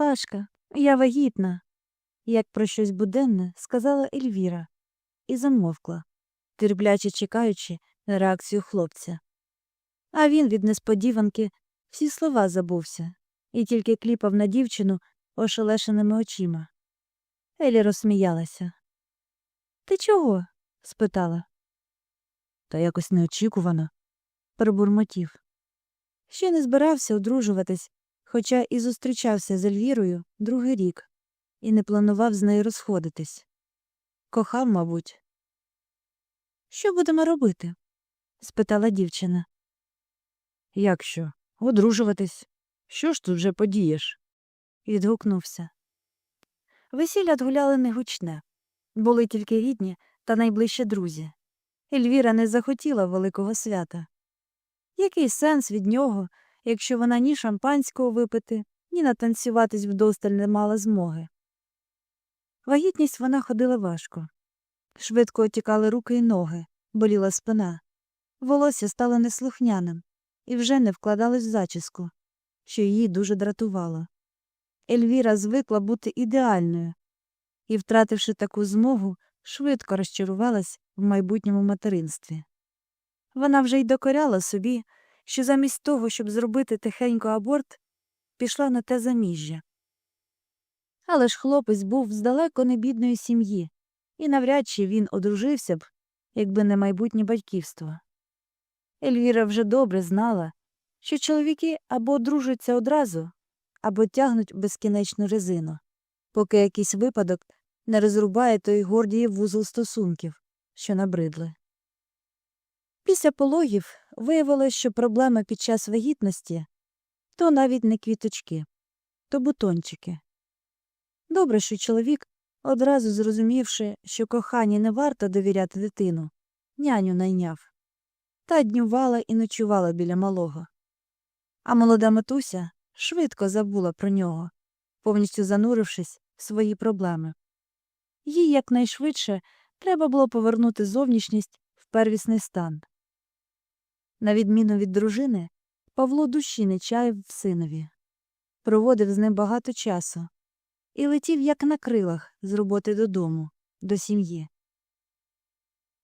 Пашка, я вагітна, як про щось буденне сказала Ельвіра і замовкла, терпляче чекаючи на реакцію хлопця. А він від несподіванки всі слова забувся і тільки кліпав на дівчину ошелешеними очима. Елі розсміялася. Ти чого? спитала. Та якось неочікувано, пробурмотів. Ще не збирався одружуватись, хоча і зустрічався з Ельвірою другий рік і не планував з нею розходитись. Кохав, мабуть. Що будемо робити? спитала дівчина. Як що? Одружуватись. Що ж тут вже подієш? відгукнувся. Весілля гуляли негучне. Були тільки рідні та найближчі друзі. Ельвіра не захотіла великого свята. Який сенс від нього, якщо вона ні шампанського випити, ні натанцюватись вдосталь не мала змоги? Вагітність вона ходила важко. Швидко отікали руки й ноги, боліла спина. Волосся стало неслухняним і вже не вкладалось в зачіску, що її дуже дратувало. Ельвіра звикла бути ідеальною і, втративши таку змогу, швидко розчарувалась в майбутньому материнстві. Вона вже й докоряла собі, що замість того, щоб зробити тихенько аборт, пішла на те заміжжя. Але ж хлопець був з далеко не бідної сім'ї, і навряд чи він одружився б, якби не майбутнє батьківство. Ельвіра вже добре знала, що чоловіки або одружуються одразу, або тягнуть безкінечну резину, поки якийсь випадок не розрубає той гордіїв вузол стосунків, що набридли. Після пологів виявилось, що проблема під час вагітності то навіть не квіточки, то бутончики. Добре, що чоловік, одразу зрозумівши, що коханій не варто довіряти дитину, няню найняв, та днювала і ночувала біля малого. А молода матуся швидко забула про нього, повністю занурившись в свої проблеми. Їй якнайшвидше треба було повернути зовнішність в первісний стан. На відміну від дружини, Павло душі не чаяв в синові, проводив з ним багато часу і летів, як на крилах, з роботи додому, до сім'ї.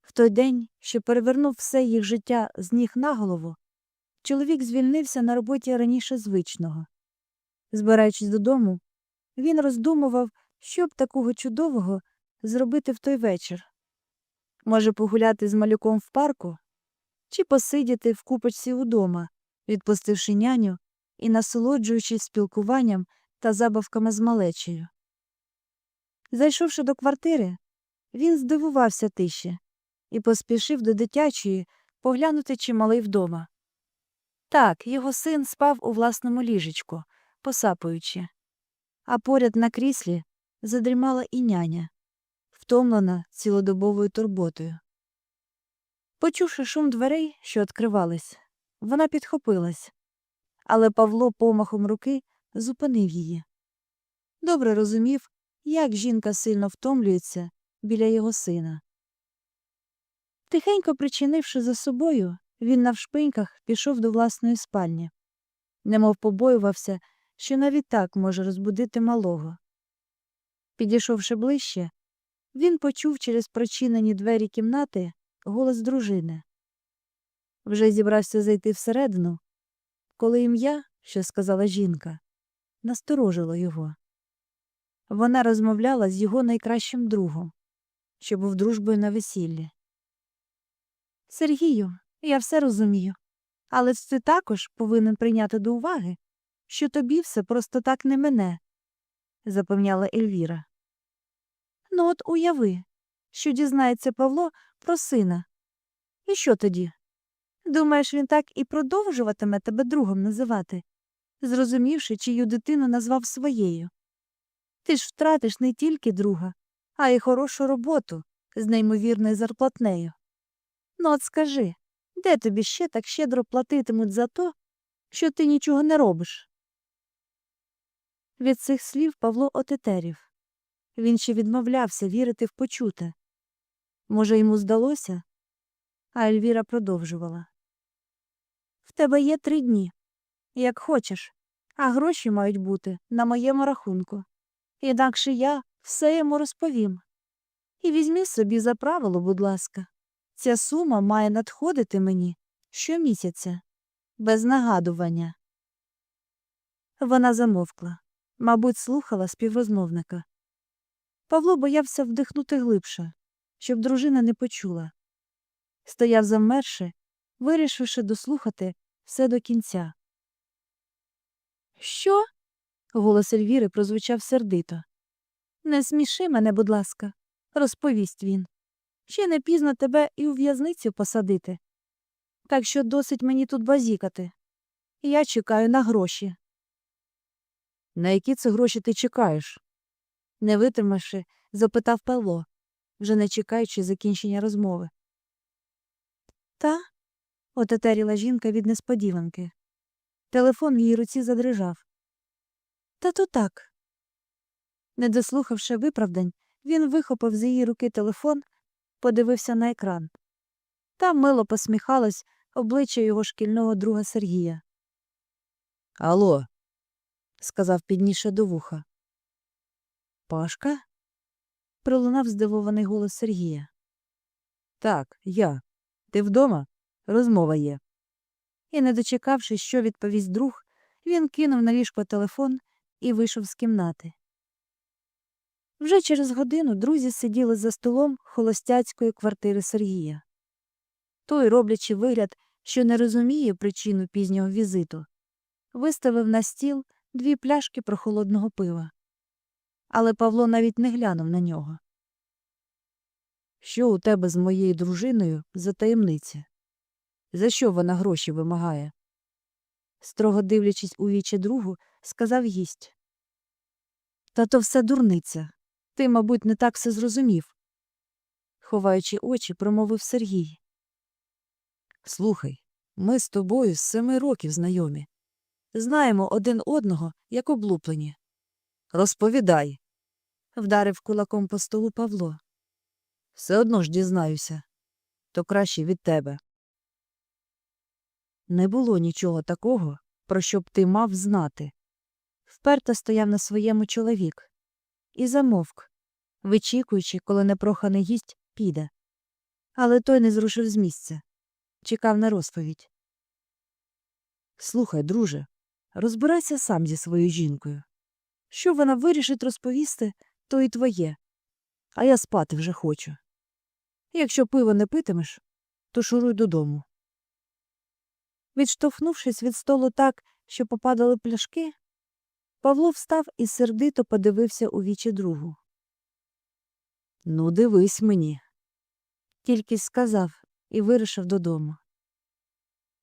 В той день, що перевернув все їх життя з ніг на голову, чоловік звільнився на роботі раніше звичного. Збираючись додому, він роздумував, що б такого чудового зробити в той вечір. Може, погуляти з малюком в парку чи посидіти в купочці удома, відпустивши няню і насолоджуючись спілкуванням та забавками з малечею. Зайшовши до квартири, він здивувався тиші і поспішив до дитячої поглянути, чи малий вдома. Так, його син спав у власному ліжечку, посапуючи, а поряд на кріслі задрімала і няня, втомлена цілодобовою турботою. Почувши шум дверей, що відкривались, вона підхопилась, але Павло помахом руки зупинив її. Добре розумів, як жінка сильно втомлюється біля його сина. Тихенько причинивши за собою, він навшпиньках пішов до власної спальні, немов побоювався, що навіть так може розбудити малого. Підійшовши ближче, він почув через прочинені двері кімнати голос дружини. Вже зібрався зайти всередину, коли ім'я, що сказала жінка, насторожило його. Вона розмовляла з його найкращим другом, що був дружбою на весіллі. Сергію, я все розумію, але ти також повинен прийняти до уваги, що тобі все просто так не мене, запевняла Ельвіра. Ну, от уяви, що дізнається Павло про сина. І що тоді? Думаєш, він так і продовжуватиме тебе другом називати, зрозумівши, чию дитину назвав своєю? Ти ж втратиш не тільки друга, а й хорошу роботу з неймовірною зарплатнею. Ну, от скажи, де тобі ще так щедро платитимуть за то, що ти нічого не робиш? Від цих слів Павло отетерів. Він ще відмовлявся вірити в почуте. Може, йому здалося? А Ельвіра продовжувала. В тебе є три дні. Як хочеш. А гроші мають бути на моєму рахунку. Інакше я все йому розповім. І візьми собі за правило, будь ласка. Ця сума має надходити мені щомісяця, без нагадування. Вона замовкла, мабуть, слухала співрозмовника. Павло боявся вдихнути глибше, щоб дружина не почула. Стояв замерши, вирішивши дослухати все до кінця. Що? Голос Ельвіри прозвучав сердито. Не сміши мене, будь ласка, розповість він. Ще не пізно тебе і у в'язницю посадити. Так що досить мені тут базікати. Я чекаю на гроші. На які це гроші ти чекаєш? не витримавши, запитав Павло, вже не чекаючи закінчення розмови. Та. отетеріла жінка від несподіванки. Телефон в її руці задрижав. Та то так. Не дослухавши виправдань, він вихопив з її руки телефон, подивився на екран. Там мило посміхалось обличчя його шкільного друга Сергія. Алло, сказав підніше до вуха. Пашка? Пролунав здивований голос Сергія. Так, я. Ти вдома? Розмова є. І, не дочекавшись, що відповість друг, він кинув на ліжко телефон і вийшов з кімнати. Вже через годину друзі сиділи за столом холостяцької квартири Сергія. Той, роблячи вигляд, що не розуміє причину пізнього візиту, виставив на стіл дві пляшки прохолодного пива. Але Павло навіть не глянув на нього. Що у тебе з моєю дружиною за таємниця? За що вона гроші вимагає? Строго дивлячись у вічі другу, сказав гість. Та то все дурниця. Ти, мабуть, не так все зрозумів. Ховаючи очі, промовив Сергій. Слухай, ми з тобою з семи років знайомі. Знаємо один одного, як облуплені. Розповідай. Вдарив кулаком по столу Павло. Все одно ж дізнаюся. То краще від тебе. Не було нічого такого, про що б ти мав знати. Вперто стояв на своєму чоловік і замовк, вичікуючи, коли непроханий гість піде. Але той не зрушив з місця, чекав на розповідь. Слухай, друже, розбирайся сам зі своєю жінкою. Що вона вирішить розповісти, то і твоє. А я спати вже хочу. Якщо пиво не питимеш, то шуруй додому. Відштовхнувшись від столу так, що попадали пляшки, Павло встав і сердито подивився у вічі другу. Ну, дивись мені, тільки сказав і вирушив додому.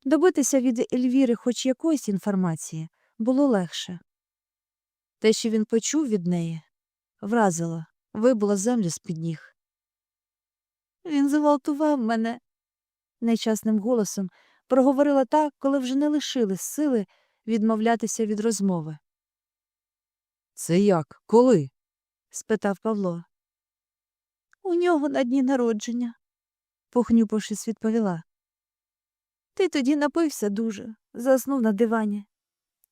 Добитися від Ельвіри хоч якоїсь інформації було легше. Те, що він почув від неї, вразило, вибуло землю з-під ніг. Він зґвалтував мене, нечасним голосом проговорила так, коли вже не лишили сили відмовлятися від розмови. Це як? Коли? спитав Павло. У нього на дні народження, похнюпившись, відповіла. Ти тоді напився дуже, заснув на дивані,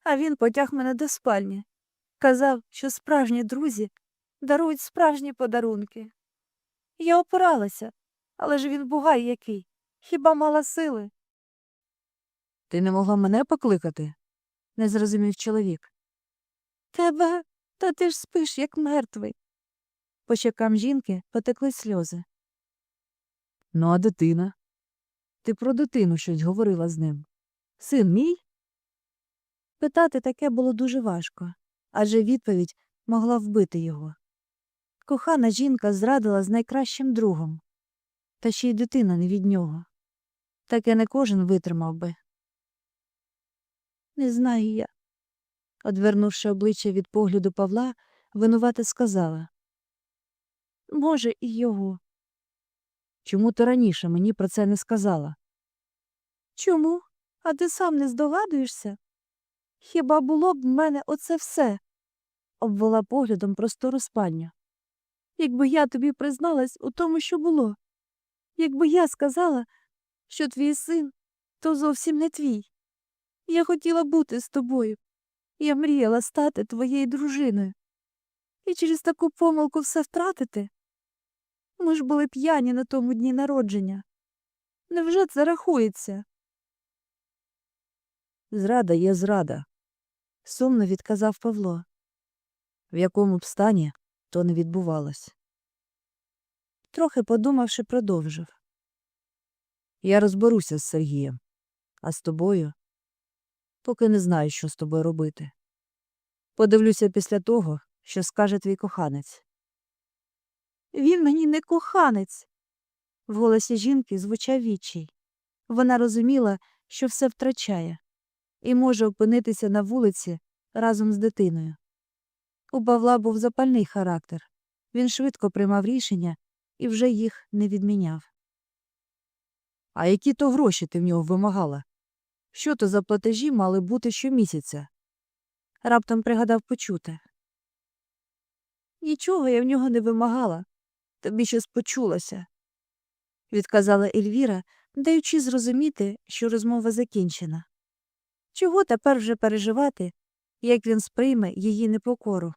а він потяг мене до спальні. Казав, що справжні друзі дарують справжні подарунки. Я опиралася, але ж він бугай який. Хіба мала сили? Ти не могла мене покликати? не зрозумів чоловік. Тебе, та ти ж спиш, як мертвий. По щокам жінки потекли сльози. Ну, а дитина? Ти про дитину щось говорила з ним. Син мій? Питати таке було дуже важко, адже відповідь могла вбити його. Кохана жінка зрадила з найкращим другом, та ще й дитина не від нього. Таке не кожен витримав би. Не знаю я. Одвернувши обличчя від погляду Павла, винувата сказала. Може, і його. Чому ти раніше мені про це не сказала? Чому? А ти сам не здогадуєшся? Хіба було б в мене оце все? обвела поглядом простору спальню. Якби я тобі призналась у тому, що було, якби я сказала, що твій син то зовсім не твій. Я хотіла бути з тобою. Я мріяла стати твоєю дружиною. І через таку помилку все втратити. Ми ж були п'яні на тому дні народження. Невже це рахується? Зрада є зрада, сумно відказав Павло. в якому б стані то не відбувалось. Трохи подумавши, продовжив. Я розберуся з Сергієм, а з тобою поки не знаю, що з тобою робити. Подивлюся після того, що скаже твій коханець. Він мені не коханець. В голосі жінки звучав відчай. Вона розуміла, що все втрачає, і може опинитися на вулиці разом з дитиною. У Павла був запальний характер. Він швидко приймав рішення і вже їх не відміняв. А які то гроші ти в нього вимагала? Що то за платежі мали бути щомісяця? Раптом пригадав почуте. Нічого я в нього не вимагала. Тобі щось почулося, відказала Ельвіра, даючи зрозуміти, що розмова закінчена. Чого тепер вже переживати, як він сприйме її непокору?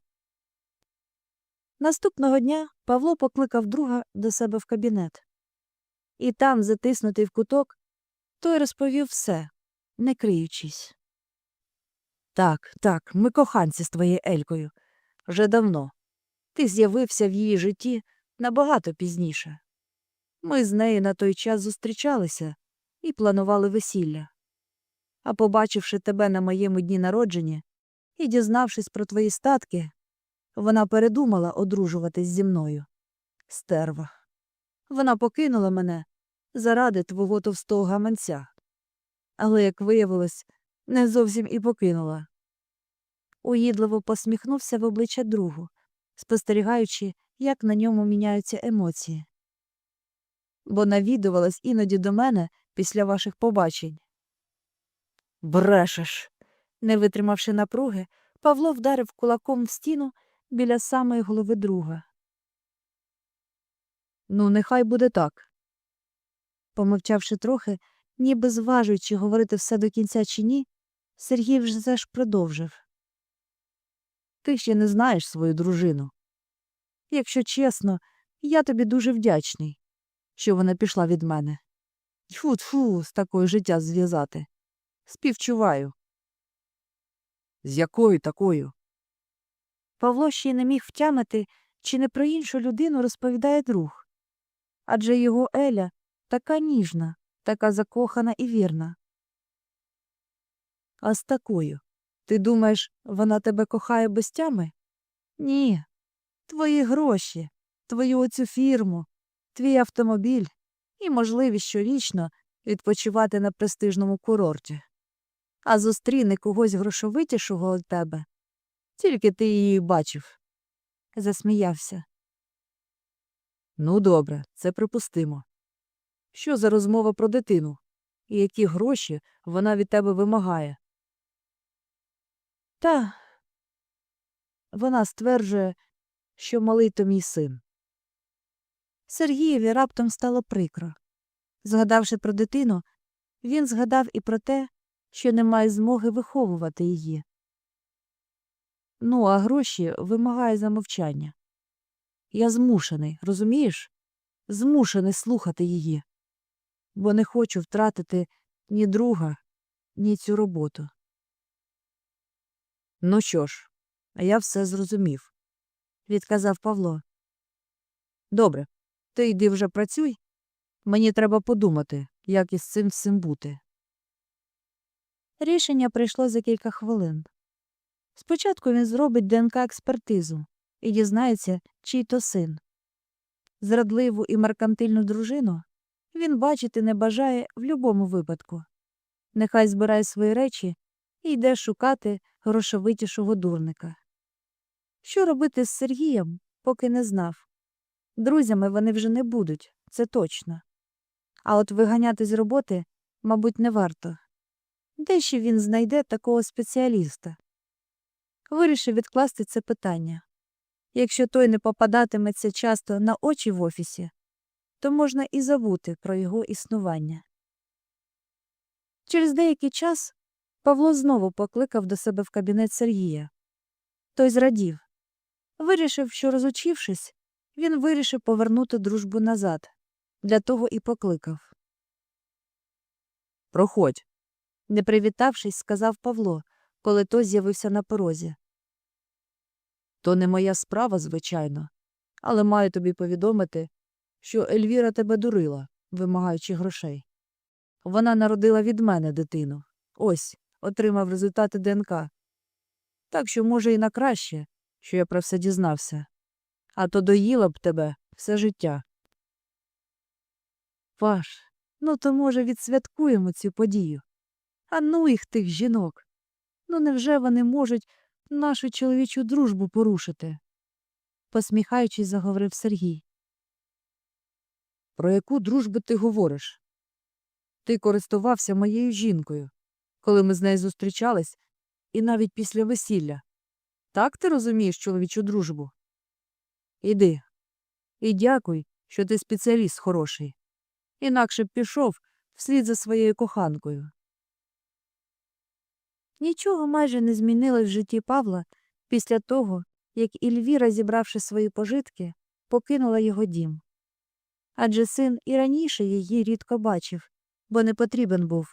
Наступного дня Павло покликав друга до себе в кабінет. І там, затиснутий в куток, той розповів все, не криючись. Так, так, ми коханці з твоєю Елькою. Вже давно. Ти з'явився в її житті набагато пізніше. Ми з нею на той час зустрічалися і планували весілля. А побачивши тебе на моєму дні народження і дізнавшись про твої статки, вона передумала одружуватись зі мною. Стерва. Вона покинула мене заради твого товстого гаманця. Але, як виявилось, не зовсім і покинула. Уїдливо посміхнувся в обличчя другу, спостерігаючи, як на ньому міняються емоції. Бо навідувалась іноді до мене після ваших побачень. Брешеш. Не витримавши напруги, Павло вдарив кулаком в стіну біля самої голови друга. Ну, нехай буде так. Помовчавши трохи, ніби зважуючи говорити все до кінця чи ні, Сергій вже ж продовжив. Ти ще не знаєш свою дружину. Якщо чесно, я тобі дуже вдячний, що вона пішла від мене. Тьфу тьфу з такою життя зв'язати. Співчуваю. З якою такою? Павло ще й не міг втямити, чи не про іншу людину розповідає друг. Адже його Еля така ніжна, така закохана і вірна. А з такою. Ти думаєш, вона тебе кохає без тями? Ні. Твої гроші, твою оцю фірму, твій автомобіль і можливість щорічно відпочивати на престижному курорті. А зустріне когось грошовитішого від тебе. Тільки ти її бачив. Засміявся. Ну, добре, це припустимо. Що за розмова про дитину? І які гроші вона від тебе вимагає? Та Вона стверджує, що малий то мій син. Сергієві раптом стало прикро. Згадавши про дитину, він згадав і про те, що не має змоги виховувати її. Ну, а гроші вимагає замовчання. Я змушений, розумієш? Змушений слухати її, бо не хочу втратити ні друга, ні цю роботу. Ну що ж, я все зрозумів, відказав Павло. Добре, ти йди вже працюй. Мені треба подумати, як із цим всім бути. Рішення прийшло за кілька хвилин. Спочатку він зробить ДНК експертизу і дізнається, чий то син. Зрадливу і меркантильну дружину він бачити не бажає в будь-якому випадку. Нехай збирає свої речі і йде шукати грошовитішого дурника. Що робити з Сергієм, поки не знав. Друзями вони вже не будуть, це точно. А от виганяти з роботи, мабуть, не варто. Де ще він знайде такого спеціаліста? Вирішив відкласти це питання. Якщо той не попадатиметься часто на очі в офісі, то можна і забути про його існування. Через деякий час Павло знову покликав до себе в кабінет Сергія. Той зрадів. Вирішив, що розучившись, він вирішив повернути дружбу назад. Для того і покликав. Проходь. Не привітавшись, сказав Павло, коли той з'явився на порозі. То не моя справа, звичайно, але маю тобі повідомити, що Ельвіра тебе дурила, вимагаючи грошей. Вона народила від мене дитину. Ось, отримав результати ДНК. Так що, може, і на краще, що я про все дізнався. А то доїла б тебе все життя. Паш, ну то, може, відсвяткуємо цю подію. А ну їх тих жінок. Ну невже вони можуть нашу чоловічу дружбу порушити? посміхаючись, заговорив Сергій. Про яку дружбу ти говориш? Ти користувався моєю жінкою, коли ми з нею зустрічались, і навіть після весілля. Так ти розумієш чоловічу дружбу? Іди. І дякуй, що ти спеціаліст хороший. Інакше б пішов вслід за своєю коханкою. Нічого майже не змінилось в житті Павла після того, як Ільвіра, зібравши свої пожитки, покинула його дім. Адже син і раніше її рідко бачив, бо не потрібен був.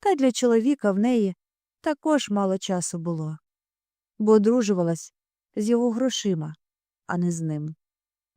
Та для чоловіка в неї також мало часу було, бо одружувалась з його грошима, а не з ним.